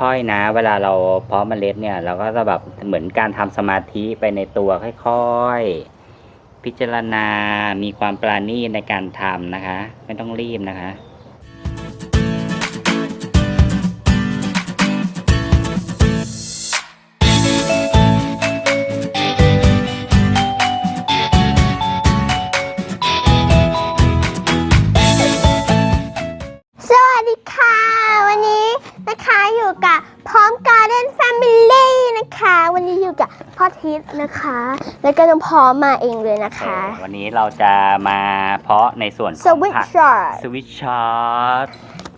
ค่อยๆนะ เวลาเราเพาะเมล็ดเนี่ยเราก็จะแบบเหมือนการทำสมาธิไปในตัวค่อยๆ พิจารณา มีความปราณีตในการทำนะคะ ไม่ต้องรีบนะคะ นะคะ วันนี้อยู่กับพ่อทิศนะคะ แล้วก็น้องพร้อมมาเองเลยนะคะ วันนี้เราจะมาเพาะในส่วนขสองวิตผักชาร์สวิตชาร์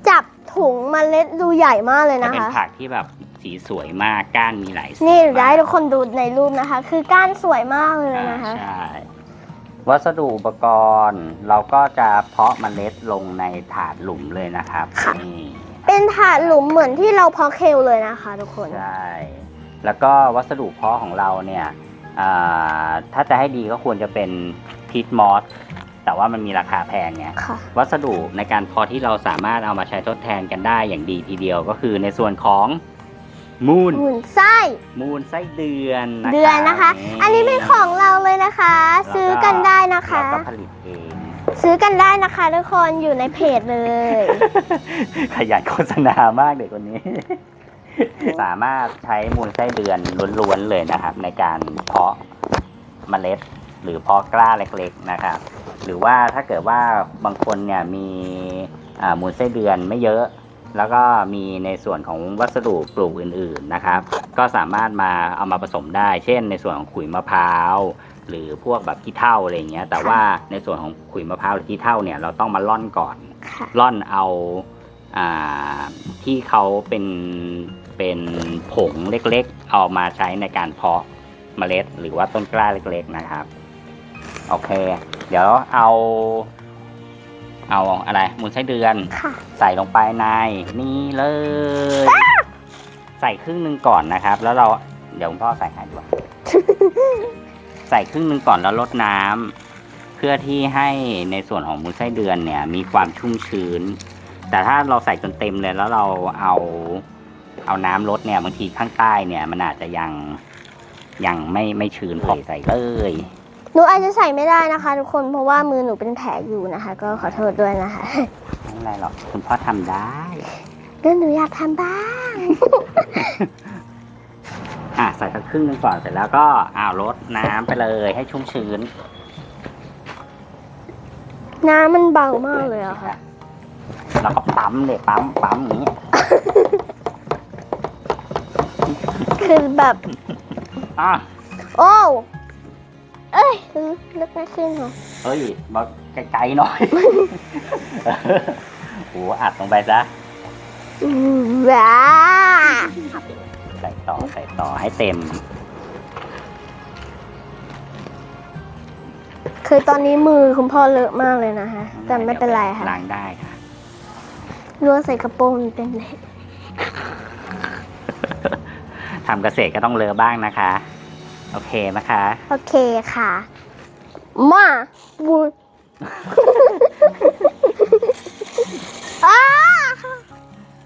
จับถุงเมล็ดดูใหญ่มากเลยจะนะเป็นคะ ผักที่แบบสีสวยมากก้านมีหลายสีนี่เดี๋ยวมากให้ทุกคนดูในรูปนะคะ คือก้านสวยมากเลยอ่านะคะใช่วัสดุอุปกรณ์เราก็จะเพาะเมล็ดลงในถาดหลุมเลยนะครับค่ะ นี่เป็นถาดหลุมเหมือนที่เราเพาะเคลเลยนะคะ ทุกคน ใช่ แล้วก็วัสดุเพาะของเราเนี่ยอ่าถ้าจะให้ดีก็ควรจะเป็นพีทมอสแต่ว่ามันมีราคาแพงไงค่ะวัสดุในการเพาะที่เราสามารถเอามาใช้ทดแทนกันได้อย่างดีทีเดียวก็คือในส่วนของมูลหมุนไส้มูลไส้เดือนเดือนนะคะ อันนี้เป็นของเราเลยนะคะ ซื้อกันได้นะคะเราก็ผลิตเองซื้อกันได้นะคะทุกคนอยู่ในเพจเลย ขยันโฆษณามากเด็กคนนี้ สามารถใช้มูลไส้เดือนล้วนๆเลยนะครับ ในการเพาะเมล็ด หรือเพาะกล้าเล็กๆนะครับ หรือว่าถ้าเกิดว่าบางคนเนี่ยมีอ่ามูลไส้เดือนไม่เยอะ แล้วก็มีในส่วนของวัสดุปลูกอื่นๆนะครับ ก็สามารถมาเอามาผสมได้ เช่น ในส่วนของขุยมะพร้าวหรือพวกแบบขี้เถ้าอะไรอย่างเงี้ย แต่ว่าในส่วนของขุยมะพร้าวหรือขี้เถ้าเนี่ยเราต้องมาล่อนก่อนค่ะล่อนเอาอ่าที่เขาเป็น เป็นผงเล็กๆ เอามาใช้ในการเพาะเมล็ด หรือว่าต้นกล้าเล็กๆนะครับ โอเค เดี๋ยวเอา เอาอะไรมูลไส้เดือนค่ะใส่ลงไปในนี่เลย ใส่ครึ่งหนึ่งก่อนนะครับ แล้วเราเดี๋ยวคุณพ่อใส่ให้ด้วยใส่ครึ่งหนึ่งก่อนแล้วลดน้ำเพื่อที่ให้ในส่วนของมูลไส้เดือนเนี่ย มีความชุ่มชื้น แต่ถ้าเราใส่จนเต็มเลยแล้วเราเอา เอาน้ำลดเนี่ยบางทีข้างใต้เนี่ย มันอาจจะยังยังไม่ไม่ชื้นพอใส่เลยหนูอาจจะใส่ไม่ได้นะคะ ทุกคนเพราะว่ามือหนูเป็นแผลอยู่นะคะ ก็ขอโทษด้วยนะคะไม่เป็นไรหรอกคุณพ่อทำได้ก็หนูอยากทำบ้างอะใส่สักครึ่งหนึงก่อนเสร็จแล้วก็อ้าวลดน้ำไปเลยให้ชุ่มชื้น น้ำมันเบามากเลยอะค่ะแล้วก็ปั๊มเลยปั๊มปั๊มอย่างนี้ คือแบบ อะโอ้วเอ้ยนึกไม่ขึ้นค่ะเฮ้ยมาไกลๆหน่อยโหอัดลงไปซะอืมว้าใส่ต่อใส่ต่อให้เต็ม คือตอนนี้มือคุณพ่อเลอะมากเลยนะคะ แต่ไม่เป็นไรค่ะล้างได้ค่ะ รัวใส่กระโปรงเต็มเลย ทำเกษตรก็ต้องเลอบ้างนะคะ โอเคนะคะ โอเคค่ะมาบูอ้า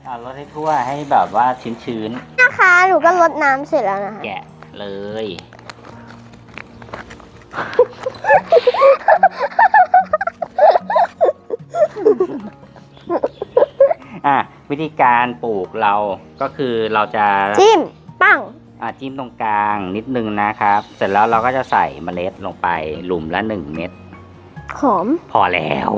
เอาลดให้ทั่วให้แบบว่าชื้นนะคะ หนูก็ลดน้ำเสร็จแล้วนะคะ ๆ แกะเลย อะวิธีการปลูกเราก็คือเราจะ จิ้มปั้ง อะจิ้มตรงกลางนิดนึงนะครับ เสร็จแล้วเราก็จะใส่เมล็ดลงไปหลุมละหนึ่งเม็ดหอม พอแล้ว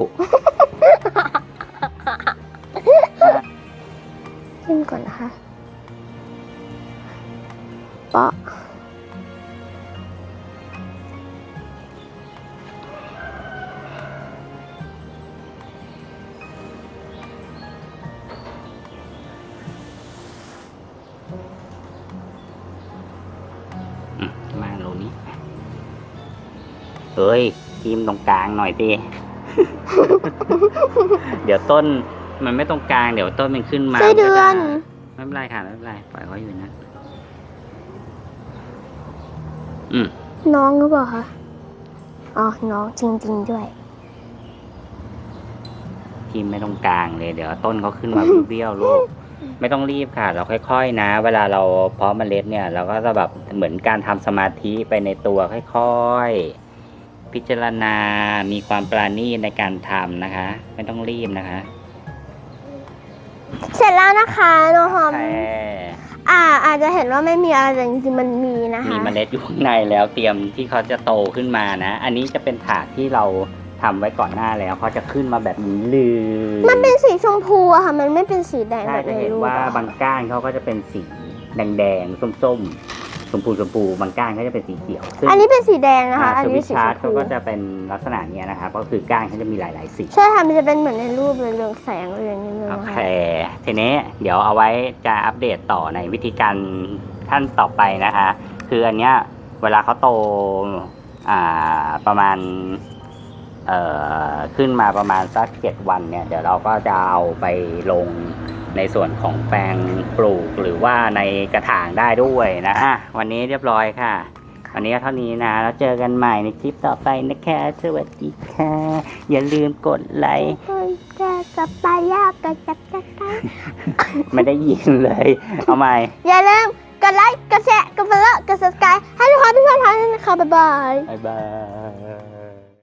อืมมาโลนี้เฮ้ยจิ้มตรงกลางหน่อยสิ เดี๋ยวต้นมันไม่ตรงกลางเดี๋ยวต้นมันขึ้นมาไส้เดือน ไม่เป็นไรค่ะไม่เป็นไรปล่อยเขาอยู่นะ อืมน้องหรือเปล่าคะ อ๋อ น้องจริง ๆ ด้วยจิ้มไม่ตรงกลางเลย เดี๋ยวต้นเขาขึ้นมาเบี้ยวๆลูก ไม่ต้องรีบค่ะ เราค่อยๆนะ เวลาเราเพาะเมล็ดเนี่ย เราก็จะแบบเหมือนการทำสมาธิไปในตัวค่อยๆ พิจารณา มีความปราณีตในการทำนะคะ ไม่ต้องรีบนะคะ เสร็จแล้วนะคะน้องหอมแค่อ่า อาจจะเห็นว่าไม่มีอะไรแต่จริงๆมันมีนะคะ มีเมล็ดอยู่ข้างในแล้วเตรียมที่เขาจะโตขึ้นมานะ อันนี้จะเป็นถาดที่เรา ทำไว้ก่อนหน้าแล้วเขาจะขึ้นมาแบบนี้เลยมันเป็นสีชมพูอะค่ะ มันไม่เป็นสีแดงใช่แบบจะในเห็นรูปว่าอะบางก้านเขาก็จะเป็นสีแดงๆส้มๆชมพูชมพูบางก้านเขาจะเป็นสีเขียวซึ่งอันนี้เป็นสีแดงนะคะ อันสนี้วิตสีชาชร์มตพูเขาก็จะเป็นลักษณะเนี้ยนะครับก็คือก้านเขาจะมีหลาย ๆ สี ใช่ค่ะ มันจะเป็นเหมือนในรูปเลยเรืองแสงเรืองนิดนึงโอนะเค คะทีนี้เดี๋ยวเอาไว้จะอัปเดตต่อในวิธีการขั้นต่อไปนะคะ คืออันเนี้ยเวลาเขาโตอ่าประมาณเอ่อ ขึ้นมาประมาณสักเจ็ดวันเนี่ยเดี๋ยวเราก็จะเอาไปลงในส่วนของแปลงปลูกหรือว่าในกระถางได้ด้วยนะอะวันนี้เรียบร้อยค่ะวันนี้ก็เท่านี้นะ แล้วเจอกันใหม่ในคลิปต่อไปนะคะ สวัสดีค่ะ อย่าลืมกดไลค์ต้นจะสปายากกระจับจักรไม่ได้ยินเลย เอาใหม่ อย่าลืมกดไลค์ กดแชร์ กดฟอลโล่กด subscribe ให้ทุกคนทุกท่านนะคะบ๊ายบาย บ๊ายบาย